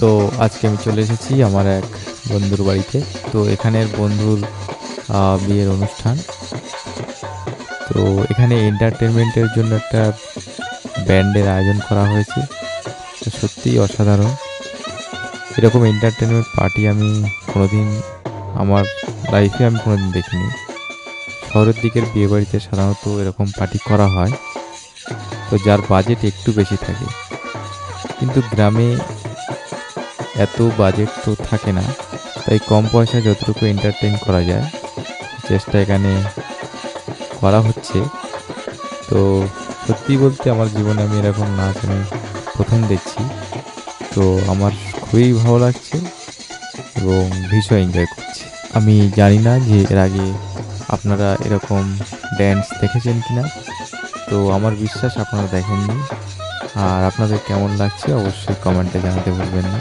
তো আজকে আমি চলে এসেছি আমার এক বন্ধুর বাড়িতে। তো এখানের বন্ধুর বিয়ের অনুষ্ঠান। তো এখানে এন্টারটেনমেন্টের জন্য একটা ব্যান্ডের আয়োজন করা হয়েছে। তো সত্যিই অসাধারণ। এরকম এন্টারটেনমেন্ট পার্টি আমি কোনোদিন আমার লাইফে আমি কোনোদিন দেখিনি। শহরের দিকের বিয়ে বাড়িতে সাধারণত এরকম পার্টি করা হয়। তো যার বাজেট একটু বেশি থাকে। কিন্তু গ্রামে এত বাজেট তো থাকে না, তাই কম পয়সায় যতটুকু এন্টারটেন করা যায়, চেষ্টা এখানে করা হচ্ছে। তো সত্যি বলতে আমার জীবনে আমি এরকম নাচ আমি প্রথম দেখছি। তো আমার খুবই ভালো লাগছে এবং ভীষণ এনজয় করছি। আমি জানি না যে এর আগে আপনারা এরকম ড্যান্স দেখেছেন কি না তো আমার বিশ্বাস আপনারা দেখেননি। আর আপনাদের কেমন লাগছে অবশ্যই কমেন্টে জানাতে ভুলবেন না।